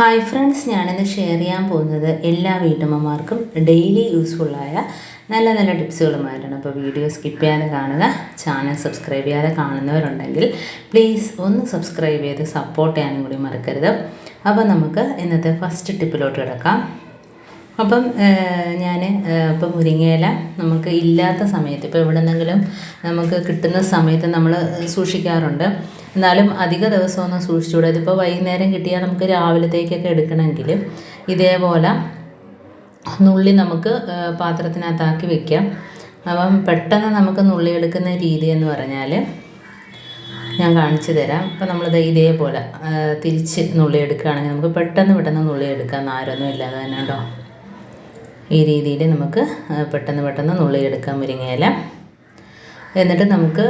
Hi friends ഞാനിന്ന് share ചെയ്യാൻ പോകുന്നത് എല്ലാ വീട്ടമ്മമാർക്കും ഡെയിലി യൂസ്ഫുള്ളായ നല്ല നല്ല ടിപ്സുകളുമായിട്ടാണ് അപ്പോൾ വീഡിയോ സ്കിപ്പ് ചെയ്യാതെ കാണുക ചാനൽ സബ്സ്ക്രൈബ് ചെയ്യാതെ കാണുന്നവരുണ്ടെങ്കിൽ പ്ലീസ് ഒന്ന് സബ്സ്ക്രൈബ് ചെയ്ത് സപ്പോർട്ട് ചെയ്യാനും കൂടി മറക്കരുത്. അപ്പോൾ നമുക്ക് ഇന്നത്തെ ഫസ്റ്റ് ടിപ്പിലോട്ട് കിടക്കാം. അപ്പം ഞാൻ ഇപ്പം മുരിങ്ങയില നമുക്ക് ഇല്ലാത്ത സമയത്ത് ഇപ്പോൾ എവിടെ നിന്നെങ്കിലും നമുക്ക് കിട്ടുന്ന സമയത്ത് നമ്മൾ സൂക്ഷിക്കാറുണ്ട്. എന്നാലും അധിക ദിവസമൊന്നും സൂക്ഷിച്ചുകൂടാ. ഇതിപ്പോൾ വൈകുന്നേരം കിട്ടിയാൽ നമുക്ക് രാവിലത്തേക്കൊക്കെ എടുക്കണമെങ്കിൽ ഇതേപോലെ നുള്ളി നമുക്ക് പാത്രത്തിനകത്താക്കി വെക്കാം. അപ്പം പെട്ടെന്ന് നമുക്ക് നുള്ളി എടുക്കുന്ന രീതി എന്ന് പറഞ്ഞാൽ ഞാൻ കാണിച്ചു തരാം. അപ്പം നമ്മളിത് ഇതേപോലെ തിരിച്ച് നുള്ളി എടുക്കുകയാണെങ്കിൽ നമുക്ക് പെട്ടെന്ന് പെട്ടെന്ന് നുള്ളി എടുക്കാം നാരൊന്നും ഇല്ലാതെ തന്നെ ഈ രീതിയിൽ നമുക്ക് പെട്ടെന്ന് പെട്ടെന്ന് നുള്ളി എടുക്കാൻ മുരിങ്ങയില എന്നിട്ട് നമുക്ക്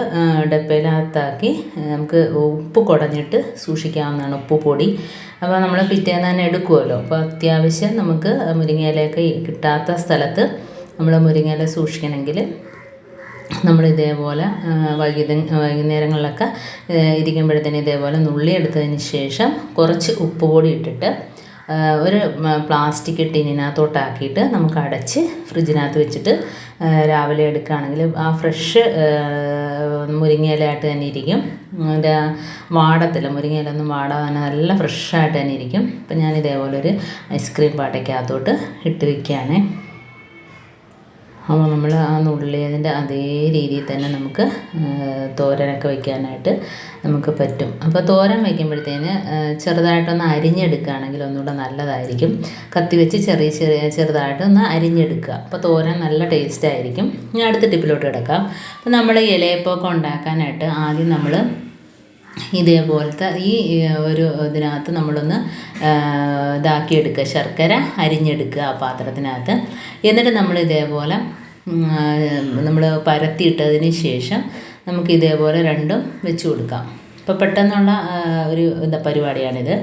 ഡപ്പയിലകത്താക്കി നമുക്ക് ഉപ്പ് കുടഞ്ഞിട്ട് സൂക്ഷിക്കാവുന്നതാണ് ഉപ്പ് പൊടി. അപ്പോൾ നമ്മൾ പിറ്റേന്ന് തന്നെ എടുക്കുമല്ലോ അപ്പോൾ അത്യാവശ്യം നമുക്ക് മുരിങ്ങയിലയൊക്കെ കിട്ടാത്ത സ്ഥലത്ത് നമ്മൾ മുരിങ്ങയില സൂക്ഷിക്കണമെങ്കിൽ നമ്മൾ ഇതേപോലെ വൈകുന്നേ വൈകുന്നേരങ്ങളിലൊക്കെ ഇരിക്കുമ്പോഴത്തേന് ഇതേപോലെ നുള്ളി എടുത്തതിന് ശേഷം കുറച്ച് ഉപ്പ് പൊടി ഇട്ടിട്ട് ഒരു പ്ലാസ്റ്റിക് ടിന്നിനകത്തോട്ടാക്കിയിട്ട് നമുക്ക് അടച്ച് ഫ്രിഡ്ജിനകത്ത് വെച്ചിട്ട് രാവിലെ എടുക്കുകയാണെങ്കിൽ ആ ഫ്രഷ് മുരിങ്ങയിലയായിട്ട് തന്നെ ഇരിക്കും. അതിന്റെ വാടത്തില്ല മുരിങ്ങയിലൊന്നും വാടാതെ നല്ല ഫ്രഷായിട്ട് തന്നെ ഇരിക്കും. അപ്പം ഞാൻ ഇതേപോലെ ഒരു ഐസ്ക്രീം പാട്ടയ്ക്കകത്തോട്ട് ഇട്ട് വയ്ക്കുകയാണേ അപ്പോൾ നമ്മൾ ആ നുള്ളിയതിന്റെ അതേ രീതിയിൽ തന്നെ നമുക്ക് തോരനൊക്കെ വയ്ക്കാനായിട്ട് നമുക്ക് പറ്റും. അപ്പോൾ തോരൻ വയ്ക്കുമ്പോഴത്തേന് ചെറുതായിട്ടൊന്ന് അരിഞ്ഞെടുക്കുകയാണെങ്കിൽ ഒന്നുകൂടെ നല്ലതായിരിക്കും. കത്തി വെച്ച് ചെറിയ ചെറിയ ചെറുതായിട്ടൊന്ന് അരിഞ്ഞെടുക്കുക. അപ്പോൾ തോരൻ നല്ല ടേസ്റ്റ് ആയിരിക്കും ഞാൻ അടുത്ത ടിപ്പിലോട്ട് കിടക്കാം. അപ്പോൾ നമ്മൾ ഇലയപ്പമൊക്കെ ഉണ്ടാക്കാനായിട്ട് ആദ്യം നമ്മൾ ഇതേപോലത്തെ ഈ ഒരു ഇതിനകത്ത് നമ്മളൊന്ന് ഇതാക്കിയെടുക്കുക. ശർക്കര അരിഞ്ഞെടുക്കുക ആ പാത്രത്തിനകത്ത്. എന്നിട്ട് നമ്മൾ ഇതേപോലെ നമ്മൾ പരത്തിയിട്ടതിന് ശേഷം നമുക്ക് ഇതേപോലെ രണ്ടും വെച്ച് കൊടുക്കാം. ഇപ്പോൾ പെട്ടെന്നുള്ള ഒരു എന്താ പരിപാടിയാണിത്.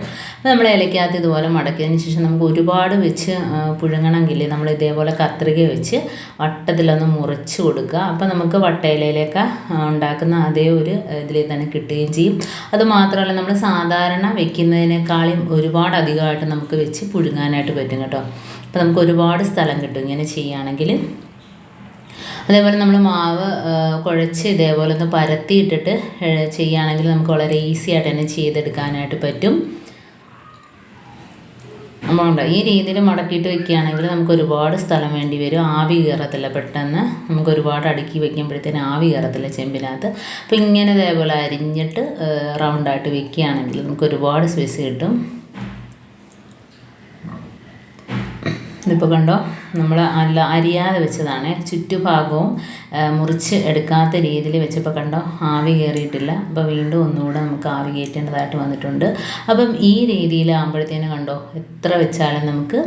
നമ്മൾ ഇലയ്ക്കകത്ത് ഇതുപോലെ മടക്കിയതിന് ശേഷം നമുക്ക് ഒരുപാട് വെച്ച് പുഴുങ്ങണമെങ്കിൽ നമ്മൾ ഇതേപോലെ കത്രിക വെച്ച് വട്ടത്തിലൊന്ന് മുറിച്ച് കൊടുക്കുക. അപ്പോൾ നമുക്ക് വട്ടയിലയിലേക്ക് ഉണ്ടാക്കുന്ന അതേ ഒരു ഇതിൽ തന്നെ കിട്ടുകയും ചെയ്യും. അത് മാത്രമല്ല നമ്മൾ സാധാരണ വെക്കുന്നതിനേക്കാളും ഒരുപാട് അധികമായിട്ട് നമുക്ക് വെച്ച് പുഴുങ്ങാനായിട്ട് പറ്റും കേട്ടോ. അപ്പോൾ നമുക്ക് ഒരുപാട് സ്ഥലം കിട്ടും ഇങ്ങനെ ചെയ്യുകയാണെങ്കിൽ. അതേപോലെ നമ്മൾ മാവ് കുഴച്ച് ഇതേപോലെ ഒന്ന് പരത്തിയിട്ടിട്ട് ചെയ്യുകയാണെങ്കിൽ നമുക്ക് വളരെ ഈസി ആയിട്ട് തന്നെ ചെയ്തെടുക്കാനായിട്ട് പറ്റും. നമ്മളുണ്ട് ഈ രീതിയിൽ മടക്കിയിട്ട് വെക്കുകയാണെങ്കിൽ നമുക്ക് ഒരുപാട് സ്ഥലം വേണ്ടി വരും. ആവി കയറത്തില്ല പെട്ടെന്ന്. നമുക്ക് ഒരുപാട് അടുക്കി വെക്കുമ്പോഴത്തേന് ആവി കയറത്തില്ല ചെമ്പിനകത്ത്. അപ്പോൾ ഇങ്ങനെ ഇതേപോലെ അരിഞ്ഞിട്ട് റൗണ്ടായിട്ട് വെക്കുകയാണെങ്കിൽ നമുക്ക് ഒരുപാട് സ്പേസ് കിട്ടും. ഇതിപ്പോൾ കണ്ടോ? നമ്മൾ അല്ല അരിയാതെ വെച്ചതാണ്. ചുറ്റുഭാഗവും മുറിച്ച് എടുക്കാത്ത രീതിയിൽ വെച്ചപ്പോൾ കണ്ടോ? ആവി കയറിയിട്ടില്ല അപ്പോൾ വീണ്ടും ഒന്നുകൂടെ നമുക്ക് ആവി കയറ്റേണ്ടതായിട്ട് വന്നിട്ടുണ്ട്. അപ്പം ഈ രീതിയിലാകുമ്പോഴത്തേനും കണ്ടോ? എത്ര വെച്ചാലും നമുക്ക്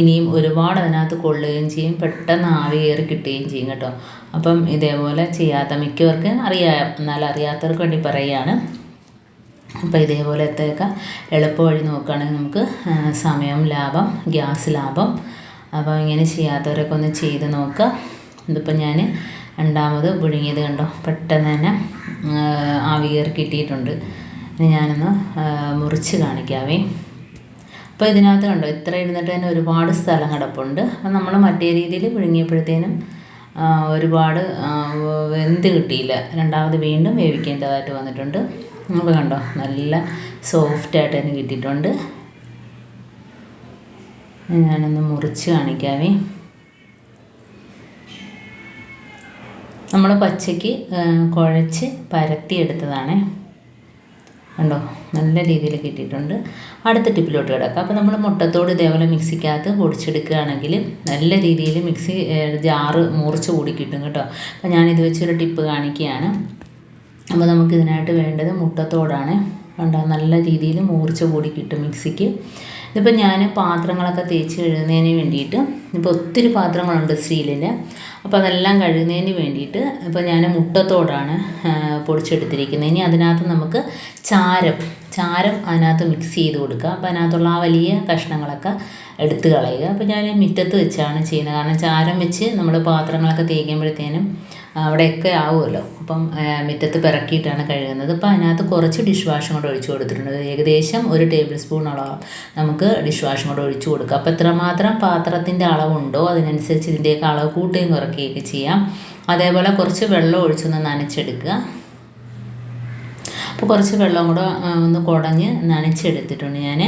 ഇനിയും ഒരുപാട് അതിനകത്ത് കൊള്ളുകയും ചെയ്യും. പെട്ടെന്ന് ആവി കയറി കിട്ടുകയും ചെയ്യും കേട്ടോ. അപ്പം ഇതേപോലെ ചെയ്യാത്ത മിക്കവർക്ക് അറിയാം. എന്നാൽ അറിയാത്തവർക്ക് വേണ്ടി പറയുകയാണ്. അപ്പോൾ ഇതേപോലത്തെയൊക്കെ എളുപ്പവഴി നോക്കുകയാണെങ്കിൽ നമുക്ക് സമയം ലാഭം ഗ്യാസ് ലാഭം. അപ്പോൾ ഇങ്ങനെ ചെയ്യാത്തവരൊക്കെ ഒന്ന് ചെയ്ത് നോക്കുക. ഇതിപ്പോൾ ഞാൻ രണ്ടാമത് പുഴുങ്ങിയത് കണ്ടോ? പെട്ടെന്ന് തന്നെ ആവികയറി കിട്ടിയിട്ടുണ്ട്. ഇനി ഞാനൊന്ന് മുറിച്ച് കാണിക്കാവേ. അപ്പോൾ ഇതിനകത്ത് കണ്ടോ? ഇത്ര ഇരുന്നിട്ട് തന്നെ ഒരുപാട് സ്ഥലം കിടപ്പുണ്ട്. അപ്പം നമ്മൾ മറ്റേ രീതിയിൽ പുഴുങ്ങിയപ്പോഴത്തേനും ഒരുപാട് വെന്ത് കിട്ടിയില്ല. രണ്ടാമത് വീണ്ടും വേവിക്കേണ്ടതായിട്ട് വന്നിട്ടുണ്ട്. നമുക്ക് കണ്ടോ? നല്ല സോഫ്റ്റായിട്ട് തന്നെ കിട്ടിയിട്ടുണ്ട്. ഞാനൊന്ന് മുറിച്ച് കാണിക്കാമേ നമ്മൾ പച്ചയ്ക്ക് കുഴച്ച് പരത്തിയെടുത്തതാണേ കണ്ടോ? നല്ല രീതിയിൽ കിട്ടിയിട്ടുണ്ട്. അടുത്ത ടിപ്പിലോട്ട് കിടക്കാം. അപ്പോൾ നമ്മൾ മുട്ടത്തോട് ഇതേപോലെ മിക്സിക്കകത്ത് പൊടിച്ചെടുക്കുകയാണെങ്കിൽ നല്ല രീതിയിൽ മിക്സി ജാറ് മുറിച്ച് കൂടി കിട്ടും കേട്ടോ. അപ്പോൾ ഞാനിത് വെച്ചൊരു ടിപ്പ് കാണിക്കുകയാണ്. അപ്പോൾ നമുക്ക് ഇതിനായിട്ട് വേണ്ടത് മുട്ടത്തോടാണ്. കണ്ട നല്ല രീതിയിൽ മൂർച്ച കൂടി കിട്ടും മിക്സിക്ക്. ഇതിപ്പോൾ ഞാൻ പാത്രങ്ങളൊക്കെ തേച്ച് കഴുകുന്നതിന് വേണ്ടിയിട്ട് ഇപ്പോൾ ഒത്തിരി പാത്രങ്ങളുണ്ട് സ്റ്റീലിൽ അപ്പോൾ അതെല്ലാം കഴുകുന്നതിന് വേണ്ടിയിട്ട് ഇപ്പോൾ ഞാൻ മുട്ടത്തോടാണ് പൊടിച്ചെടുത്തിരിക്കുന്നത്. ഇനി അതിനകത്ത് നമുക്ക് ചാരം ചാരം അതിനകത്ത് മിക്സ് ചെയ്ത് കൊടുക്കുക. അപ്പം അതിനകത്തുള്ള ആ വലിയ കഷ്ണങ്ങളൊക്കെ എടുത്ത് കളയുക. അപ്പോൾ ഞാൻ മുറ്റത്ത് വെച്ചാണ് ചെയ്യുന്നത്. കാരണം ചാരം വെച്ച് നമ്മൾ പാത്രങ്ങളൊക്കെ തേക്കുമ്പോഴത്തേനും അവിടെയൊക്കെ ആവുമല്ലോ. അപ്പം മുറ്റത്ത് പിറക്കിയിട്ടാണ് കഴുകുന്നത്. അപ്പോൾ അതിനകത്ത് കുറച്ച് ഡിഷ് വാഷും കൂടെ ഒഴിച്ചു കൊടുത്തിട്ടുണ്ട്. ഏകദേശം ഒരു ടേബിൾ സ്പൂണോളം നമുക്ക് ഡിഷ് വാഷും കൂടെ ഒഴിച്ചു കൊടുക്കുക അപ്പോൾ എത്രമാത്രം പാത്രത്തിന്റെ അളവുണ്ടോ അതിനനുസരിച്ച് ഇതിന്റെയൊക്കെ അളവ് കൂട്ടുകയും കുറയ്ക്കുകയൊക്കെ ചെയ്യാം. അതേപോലെ കുറച്ച് വെള്ളം ഒഴിച്ചൊന്ന് നനച്ചെടുക്കുക. അപ്പോൾ കുറച്ച് വെള്ളം കൂടെ ഒന്ന് കുടഞ്ഞ് നനച്ചെടുത്തിട്ടുണ്ട് ഞാൻ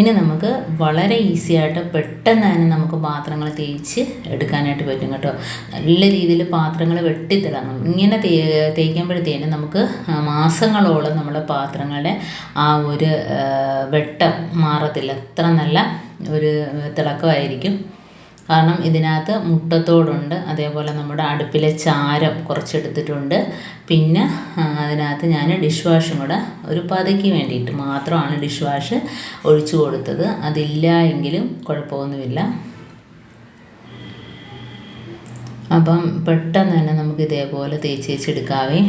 ഇനി നമുക്ക് വളരെ ഈസി ആയിട്ട് പെട്ടെന്ന് തന്നെ നമുക്ക് പാത്രങ്ങൾ തേച്ച് എടുക്കാനായിട്ട് പറ്റും കേട്ടോ. നല്ല രീതിയിൽ പാത്രങ്ങൾ വെട്ടിത്തിളങ്ങും. ഇങ്ങനെ തേ തേക്കുമ്പോഴത്തേനും നമുക്ക് മാസങ്ങളോളം നമ്മുടെ പാത്രങ്ങളുടെ ആ ഒരു വെട്ടം മാറത്തില്ല. അത്ര നല്ല ഒരു തിളക്കമായിരിക്കും. കാരണം ഇതിനകത്ത് മുട്ടത്തോടുണ്ട് അതേപോലെ നമ്മുടെ അടുപ്പിലെ ചാരം കുറച്ചെടുത്തിട്ടുണ്ട്. പിന്നെ അതിനകത്ത് ഞാൻ ഡിഷ് വാഷും കൂടെ ഒരു പതയ്ക്ക് വേണ്ടിയിട്ട് മാത്രമാണ് ഡിഷ് വാഷ് ഒഴിച്ചു കൊടുത്തത്. അതില്ല എങ്കിലും കുഴപ്പമൊന്നുമില്ല. അപ്പം പെട്ടെന്ന് തന്നെ നമുക്ക് ഇതേപോലെ തേച്ച് തേച്ചെടുക്കാവേ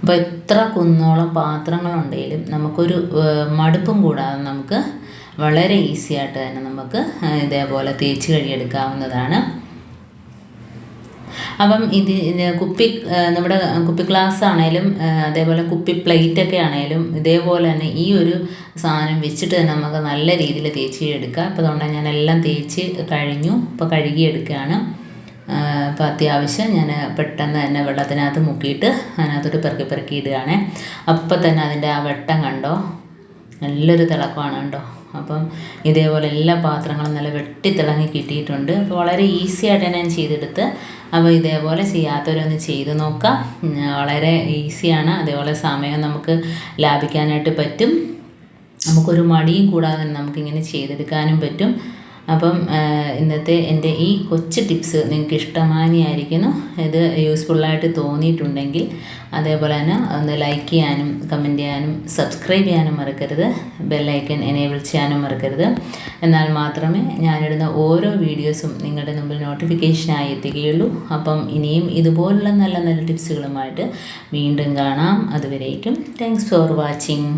അപ്പോൾ എത്ര കുന്നോളം പാത്രങ്ങളുണ്ടെങ്കിലും നമുക്കൊരു മടുപ്പും കൂടാതെ നമുക്ക് വളരെ ഈസി ആയിട്ട് തന്നെ നമുക്ക് ഇതേപോലെ തേച്ച് കഴുകിയെടുക്കാവുന്നതാണ്. അപ്പം ഇത് കുപ്പി നമ്മുടെ കുപ്പി ഗ്ലാസ് ആണേലും അതേപോലെ കുപ്പി പ്ലേറ്റ് പ്ലേറ്റൊക്കെ ആണേലും ഇതേപോലെ തന്നെ ഈ ഒരു സാധനം വെച്ചിട്ട് തന്നെ നമുക്ക് നല്ല രീതിയിൽ തേച്ച് എടുക്കാം അപ്പോൾ അതുകൊണ്ട് ഞാൻ എല്ലാം തേച്ച് കഴിഞ്ഞു ഇപ്പോൾ കഴുകിയെടുക്കുകയാണ്. അപ്പോൾ അത്യാവശ്യം ഞാൻ പെട്ടെന്ന് തന്നെ വെള്ളത്തിനകത്ത് മുക്കിയിട്ട് അതിനകത്തോട്ട് പെറുക്കി പെറുക്കി ഇടുകയാണ്. അപ്പം തന്നെ അതിന്റെ ആ വെട്ടം കണ്ടോ? നല്ലൊരു തിളക്കമാണ് കണ്ടോ? അപ്പം ഇതേപോലെ എല്ലാ പാത്രങ്ങളും നല്ല വെട്ടിത്തിളങ്ങി കിട്ടിയിട്ടുണ്ട്. അപ്പോൾ വളരെ ഈസി ആയിട്ട് ഞാൻ ചെയ്തെടുത്ത്. അപ്പോൾ ഇതേപോലെ ചെയ്യാത്തവരൊന്ന് ചെയ്ത് നോക്കാം. വളരെ ഈസിയാണ് അതേപോലെ സമയം നമുക്ക് ലാഭിക്കാനായിട്ട് പറ്റും. നമുക്കൊരു മടിയും കൂടാതെ നമുക്കിങ്ങനെ ചെയ്തെടുക്കാനും പറ്റും. അപ്പം ഇന്നത്തെ എന്റെ ഈ കൊച്ചു ടിപ്സ് നിങ്ങൾക്ക് ഇഷ്ടമാനിയായിരിക്കുന്നു. ഇത് യൂസ്ഫുള്ളായിട്ട് തോന്നിയിട്ടുണ്ടെങ്കിൽ അതേപോലെ തന്നെ ഒന്ന് ലൈക്ക് ചെയ്യാനും കമന്റ് ചെയ്യാനും സബ്സ്ക്രൈബ് ചെയ്യാനും മറക്കരുത്. ബെല്ലൈക്കൻ എനേബിൾ ചെയ്യാനും മറക്കരുത്. എന്നാൽ മാത്രമേ ഞാനിടുന്ന ഓരോ വീഡിയോസും നിങ്ങളുടെ മുമ്പിൽ നോട്ടിഫിക്കേഷനായി എത്തുകയുള്ളൂ. അപ്പം ഇനിയും ഇതുപോലുള്ള നല്ല നല്ല ടിപ്സുകളുമായിട്ട് വീണ്ടും കാണാം. അതുവരേക്കും താങ്ക്സ് ഫോർ വാച്ചിങ്